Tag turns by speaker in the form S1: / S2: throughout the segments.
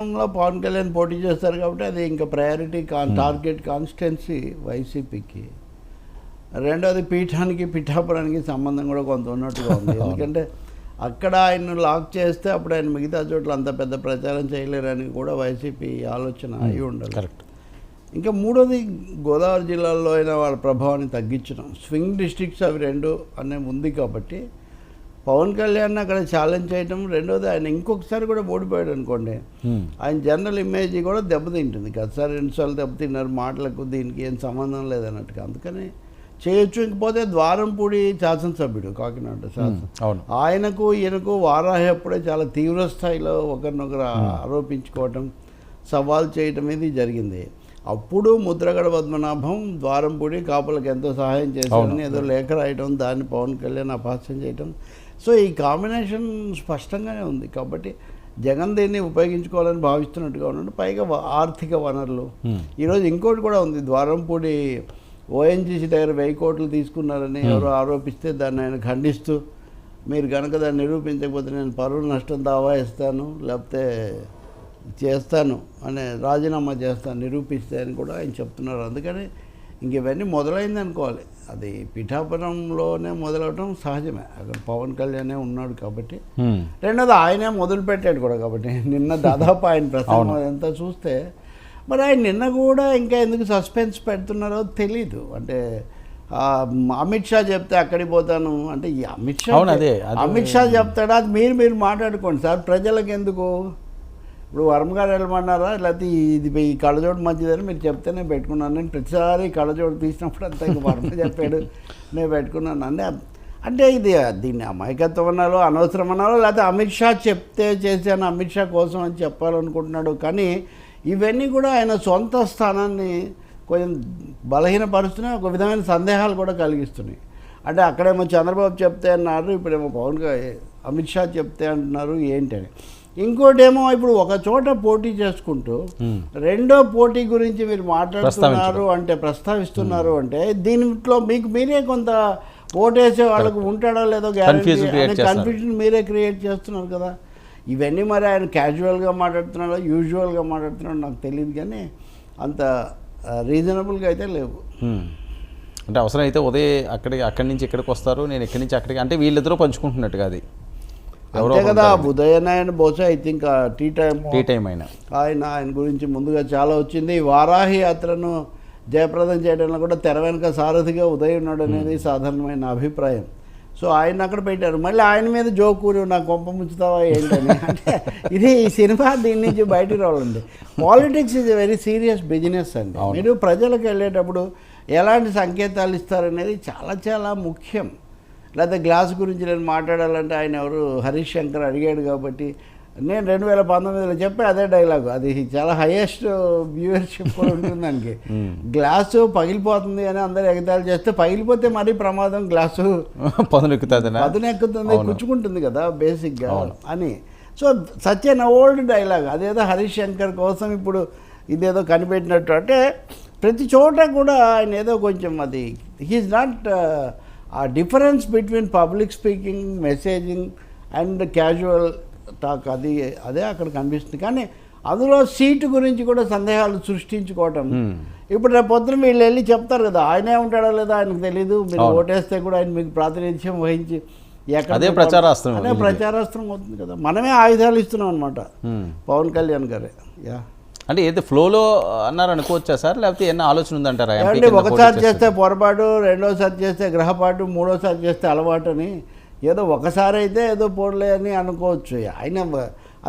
S1: లో పవన్ కళ్యాణ్ పోటీ చేస్తారు కాబట్టి అది ఇంకా ప్రయారిటీ కాన్ టార్గెట్ కాన్స్టిట్యున్సీ వైసీపీకి. రెండోది పీఠానికి పిఠాపురానికి సంబంధం కూడా కొంత ఉన్నట్టుగా ఉంది. ఎందుకంటే అక్కడ ఆయన లాక్ చేస్తే అప్పుడు ఆయన మిగతా చోట్ల అంత పెద్ద ప్రచారం చేయలేరని కూడా వైసీపీ ఆలోచన అయి ఉండాలి
S2: కరెక్ట్
S1: ఇంకా మూడోది గోదావరి జిల్లాలో అయినా వాళ్ళ ప్రభావాన్ని తగ్గించడం. స్వింగ్ డిస్ట్రిక్ట్స్ అవి రెండు అనే ఉంది కాబట్టి పవన్ కళ్యాణ్ అక్కడ ఛాలెంజ్ చేయడం రెండోది ఆయన ఇంకొకసారి కూడా ఓడిపోయాడు అనుకోండి. ఆయన జనరల్ ఇమేజ్ కూడా దెబ్బతింటుంది. గతసారి రెండుసార్లు దెబ్బతిన్నారు మాటలకు దీనికి ఏం సంబంధం లేదన్నట్టుగా. అందుకని చేయొచ్చు ఇంకపోతే ద్వారంపూడి శాసనసభ్యుడు కాకినాడ శాసన
S2: అవును.
S1: ఆయనకు ఈయనకు వారాహి అప్పుడే చాలా తీవ్ర స్థాయిలో ఒకరినొకరు ఆరోపించుకోవటం సవాల్ చేయటం ఇది జరిగింది. అప్పుడు ముద్రగడ పద్మనాభం ద్వారంపూడి కాపులకు ఎంతో సహాయం చేశారని ఏదో లేఖ రాయటం దాన్ని పవన్ కళ్యాణ్ అపహాస్యం చేయటం సో ఈ కాంబినేషన్ స్పష్టంగానే ఉంది. కాబట్టి జగన్ దీన్ని ఉపయోగించుకోవాలని భావిస్తున్నట్టుగా ఉన్నాడు పైగా ఆర్థిక వనరులు. ఈరోజు ఇంకోటి కూడా ఉంది. ద్వారంపూడి ఓఎన్జీసీ దగ్గర వెయ్యి కోట్లు తీసుకున్నారని ఎవరో ఆరోపిస్తే దాన్ని ఆయన ఖండిస్తూ మీరు కనుక దాన్ని నిరూపించకపోతే నేను పరువు నష్టం దావా ఇస్తాను లేకపోతే చేస్తాను అనే రాజీనామా చేస్తాను నిరూపిస్తే అని కూడా ఆయన చెప్తున్నారు. అందుకని ఇంక ఇవన్నీ మొదలైంది అనుకోవాలి అది పిఠాపురంలోనే మొదలవటం సహజమే. అక్కడ పవన్ కళ్యాణే ఉన్నాడు కాబట్టి. రెండోది ఆయనే మొదలు పెట్టాడు కూడా కాబట్టి. నిన్న దాదాపు ఆయన ప్రసంగం అదంతా చూస్తే మరి ఆయన నిన్న కూడా ఇంకా ఎందుకు సస్పెన్స్ పెడుతున్నారో తెలీదు. అంటే అమిత్ షా చెప్తే అక్కడికి పోతాను అంటే అమిత్ షా. అమిత్ షా చెప్తాడా? అది మీరు మీరు మాట్లాడుకోండి సార్. ప్రజలకు ఎందుకు ఇప్పుడు వర్మ గారు వెళ్ళమన్నారా లేకపోతే ఇది ఈ కళ్ళజోడు మంచిదని మీరు చెప్తేనే పెట్టుకున్నాను. నేను ప్రతిసారి కళ్ళజోడు తీసినప్పుడు అంతా ఇంకా వర్మ చెప్పాడు. నేను పెట్టుకున్నాను. అంటే అంటే ఇది దీన్ని అమాయకత్వం అన్నారో అనవసరం అన్నారో లేకపోతే అమిత్ షా చెప్తే చేశాను అమిత్ షా కోసం అని చెప్పాలనుకుంటున్నాడు. కానీ ఇవన్నీ కూడా ఆయన సొంత స్థానాన్ని కొంచెం బలహీనపరుస్తున్నాయి. ఒక విధమైన సందేహాలు కూడా కలిగిస్తున్నాయి. అంటే అక్కడేమో చంద్రబాబు చెప్తే అన్నారు ఇప్పుడేమో పవన్ అమిత్ షా చెప్తే అంటున్నారు ఏంటని. ఇంకోటేమో ఇప్పుడు ఒక చోట పోటీ చేసుకుంటూ. రెండో పోటీ గురించి మీరు మాట్లాడుతున్నారు అంటే ప్రస్తావిస్తున్నారు అంటే దీంట్లో మీకు మీరే కొంత ఓటేసే వాళ్ళకు ఉంటాడో లేదో. కన్ఫ్యూజన్ మీరే క్రియేట్ చేస్తున్నారు కదా ఇవన్నీ మరి ఆయన క్యాజువల్గా మాట్లాడుతున్నాడో యూజువల్గా మాట్లాడుతున్నాడో నాకు తెలియదు కానీ అంత రీజనబుల్గా అయితే లేవు.
S2: అంటే అవసరం అయితే ఉదయం అక్కడికి అక్కడి నుంచి ఇక్కడికి వస్తారు నేను ఇక్కడి నుంచి అక్కడికి అంటే వీళ్ళిద్దరూ పంచుకుంటున్నట్టుగా అది
S1: అంతే కదా ఉదయనారాయణ బహుశా I think tea time
S2: tea time అయినా.
S1: ఆయన ఆయన గురించి ముందుగా చాలా వచ్చింది. వారాహి యాత్రను జయప్రదం చేయడంలో కూడా తెర వెనుక సారథిగా ఉదయం ఉన్నాడు అనేది సాధారణమైన అభిప్రాయం. సో ఆయన అక్కడ పెట్టారు. మళ్ళీ ఆయన మీద జోకూరు నా కొంప ముంచుతావా ఏంటని. అంటే ఇది ఈ సినిమా దీని నుంచి బయటికి రావాలండి. Politics is a very serious business అండి. మీరు ప్రజలకు వెళ్ళేటప్పుడు ఎలాంటి సంకేతాలు ఇస్తారనేది చాలా చాలా ముఖ్యం. లేకపోతే గ్లాస్ గురించి నేను మాట్లాడాలంటే ఆయన ఎవరు? హరీష్ శంకర్ అడిగాడు కాబట్టి నేను రెండు వేల పంతొమ్మిదిలో చెప్పే అదే డైలాగ్. అది చాలా హైయెస్ట్ వ్యూవర్షిప్ కూడా ఉంటుంది దానికి. గ్లాసు పగిలిపోతుంది అని అందరు ఎగతాళి చేస్తే పగిలిపోతే మరీ ప్రమాదం గ్లాసు. పదునెక్కుతుంది
S2: అవును.
S1: కుచ్చుకుంటుంది కదా బేసిక్గా అని. So such an old dialogue అదేదో హరీష్ శంకర్ కోసం ఇప్పుడు ఇదేదో కనిపెట్టినట్టు. అంటే ప్రతి చోట కూడా ఆయన ఏదో కొంచెం అది he's not a difference between public speaking messaging and casual talk అది అదే అక్కడ కనిపిస్తుంది కానీ అందులో సీటు గురించి కూడా సందేహాలు సృష్టించుకోవటం. ఇప్పుడు రేపు పొద్దున వీళ్ళు వెళ్ళి చెప్తారు కదా ఆయనే ఉంటాడో లేదో ఆయనకు తెలీదు మీరు. ఓటేస్తే కూడా ఆయన మీకు ప్రాతినిధ్యం వహించి
S2: అదే ప్రచారాస్త్రం
S1: అదే. ప్రచారాస్త్రం అవుతుంది కదా మనమే ఆయుధాలు ఇస్తున్నాం అనమాట. పవన్ కళ్యాణ్ గారే యా
S2: అంటే ఏదో ఫ్లోలో అన్నారు అనుకోవచ్చా సార్? లేకపోతే ఏమన్నా ఆలోచన ఉందంటారా? పోటీ
S1: ఒకసారి
S2: చేస్తే?
S1: పొరపాటు రెండోసారి చేస్తే గ్రహపాటు మూడోసారి చేస్తే అలవాటు అని ఏదో ఒకసారి అయితే ఏదో పోడలే అని అనుకోవచ్చు. ఆయన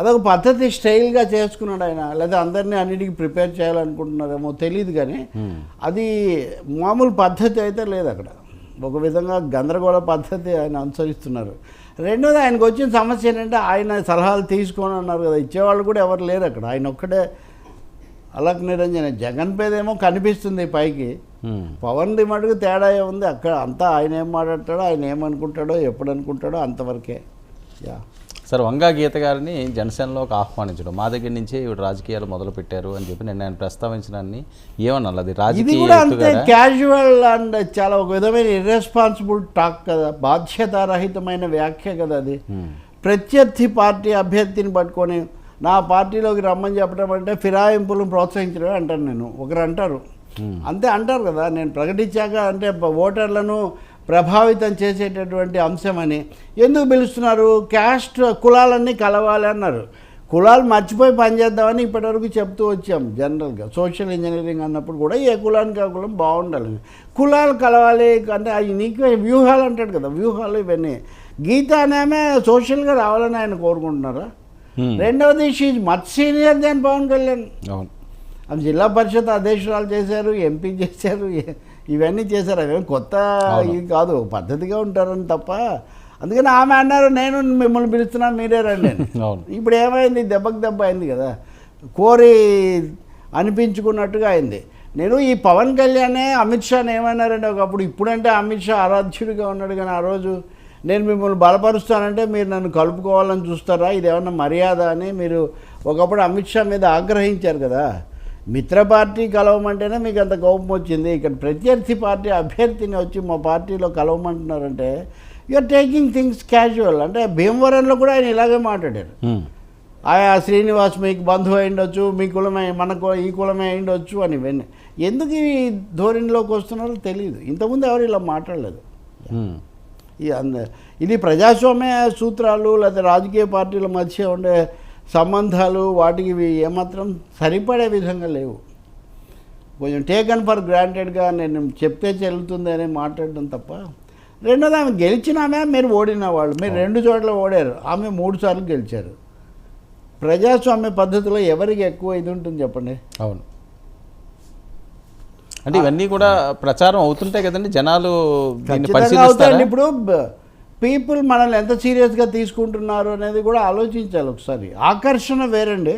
S1: అదొక పద్ధతి స్టైల్గా చేసుకున్నాడు ఆయన. లేదా అందరినీ అన్నిటికీ ప్రిపేర్ చేయాలనుకుంటున్నారేమో తెలియదు కానీ అది మామూలు పద్ధతి అయితే లేదు అక్కడ. ఒక విధంగా గందరగోళ పద్ధతి ఆయన అనుసరిస్తున్నారు. రెండోది ఆయనకు వచ్చిన సమస్య ఏంటంటే ఆయన సలహాలు తీసుకొని అన్నారు కదా. ఇచ్చేవాళ్ళు కూడా ఎవరు లేరు అక్కడ. ఆయన ఒక్కడే అలక్ నిరంజన జగన్ పేదేమో కనిపిస్తుంది పైకి. పవన్ ది మటుకు తేడా ఉంది? అక్కడ అంతా ఆయన ఏం మాట్లాడతాడో ఆయన ఏమనుకుంటాడో ఎప్పుడు అనుకుంటాడో అంతవరకే. యా.
S2: సార్ వంగా గీత గారిని జనసేనలోకి ఆహ్వానించడం. మా దగ్గర నుంచే ఇవి రాజకీయాలు మొదలు పెట్టారు అని చెప్పి నేను ఆయన ప్రస్తావించినాన్ని ఏమన్నా అది రాజకీయ
S1: కూడా అంతే? క్యాజువల్ అండ్ చాలా ఒక విధమైన ఇర్రెస్పాన్సిబుల్ టాక్ కదా. బాధ్యతారహితమైన వ్యాఖ్య కదా అది. ప్రత్యర్థి పార్టీ అభ్యర్థిని పట్టుకొని నా పార్టీలోకి రమ్మని చెప్పడం అంటే ఫిరాయింపులను ప్రోత్సహించడమే అంటాను నేను. ఒకరు అంటారు. అంతే అంటారు కదా. నేను ప్రకటించాక అంటే ఓటర్లను ప్రభావితం చేసేటటువంటి అంశమని. ఎందుకు పిలుస్తున్నారు? క్యాస్ట్ కులాలన్నీ కలవాలి అన్నారు. కులాలు మర్చిపోయి పనిచేద్దామని ఇప్పటివరకు చెప్తూ వచ్చాం జనరల్గా. సోషల్ ఇంజనీరింగ్ అన్నప్పుడు కూడా ఏ కులానికి ఆ కులం బాగుండాలి. కులాలు కలవాలి అంటే అవి నీకు వ్యూహాలు అంటాడు కదా. వ్యూహాలు ఇవన్నీ. గీత అనేమే సోషల్గా రావాలని ఆయన కోరుకుంటున్నారా. రెండవది she's much senior than Pavan Kalyan
S2: అవును.
S1: ఆమె జిల్లా పరిషత్ అధ్యక్షురాలు చేశారు ఎంపీ చేశారు ఇవన్నీ చేశారు. అవేం కొత్త. ఇది కాదు పద్ధతిగా ఉంటారని తప్ప. అందుకని ఆమె అన్నారు నేను మిమ్మల్ని పిలుస్తున్నా మీరే రండి. ఇప్పుడు ఏమైంది? దెబ్బకి దెబ్బ అయింది కదా. కోరి అనిపించుకున్నట్టుగా అయింది. నేను ఈ పవన్ కళ్యాణే అమిత్ షాని ఏమన్నారంటే ఒకప్పుడు ఇప్పుడంటే అమిత్ షా ఆరాధ్యుడిగా ఉన్నాడు కానీ ఆ రోజు నేను మిమ్మల్ని బలపరుస్తానంటే మీరు నన్ను కలుపుకోవాలని చూస్తారా? ఇది ఏమన్నా మర్యాద అని మీరు ఒకప్పుడు అమిత్ షా మీద ఆగ్రహించారు కదా. మిత్ర పార్టీ కలవమంటేనే మీకు అంత కోపం వచ్చింది. ఇక్కడ ప్రత్యర్థి పార్టీ అభ్యర్థిని వచ్చి మా పార్టీలో కలవమంటున్నారంటే యూఆర్ టేకింగ్ థింగ్స్ క్యాజువల్ అంటే భీమవరంలో కూడా ఆయన ఇలాగే మాట్లాడారు.
S2: ఉమ్.
S1: ఆయా శ్రీనివాస్ మీకు బంధువు అయిండొచ్చు మీ కులమే మన ఈ కులమే అయిండొచ్చు అని ఇవన్నీ ఎందుకు ఈ ధోరణిలోకి వస్తున్నారో తెలియదు ఇంతకుముందు ఎవరు ఇలా మాట్లాడలేదు. అంద ఇది ప్రజాస్వామ్య సూత్రాలు లేదా రాజకీయ పార్టీల మధ్య ఉండే సంబంధాలు వాటికి ఇవి ఏమాత్రం సరిపడే విధంగా లేవు. కొంచెం టేకన్ ఫర్ గ్రాంటెడ్గా నేను చెప్తే చెల్లుతుంది అని మాట్లాడడం తప్ప రెండోది ఆమె గెలిచినామే మీరు ఓడిన వాళ్ళు. మీరు రెండు చోట్ల ఓడారు. ఆమె మూడు సార్లు గెలిచారు. ప్రజాస్వామ్య పద్ధతిలో ఎవరికి ఎక్కువ ఇది ఉంటుంది చెప్పండి?
S2: అవును. అంటే ఇవన్నీ కూడా ప్రచారం అవుతుంటాయి కదండి. జనాలు
S1: అవుతాయండి. ఇప్పుడు పీపుల్ మనల్ని ఎంత సీరియస్గా తీసుకుంటున్నారు అనేది కూడా ఆలోచించాలి ఒకసారి. ఆకర్షణ వేరండి.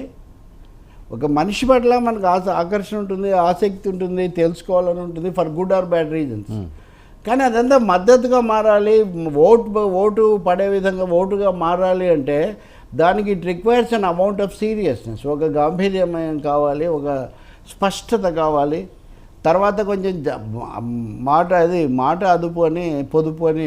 S1: ఒక మనిషి పట్ల మనకు ఆస ఆకర్షణ ఉంటుంది ఆసక్తి ఉంటుంది తెలుసుకోవాలని ఉంటుంది for good or bad reasons. కానీ అదంతా మద్దతుగా మారాలి. ఓటు ఓటు పడే విధంగా ఓటుగా మారాలి అంటే దానికి it requires an amount of seriousness. ఒక గాంభీర్యమయం కావాలి ఒక స్పష్టత కావాలి. తర్వాత కొంచెం మాట అది మాట అదుపు అని పొదుపు అని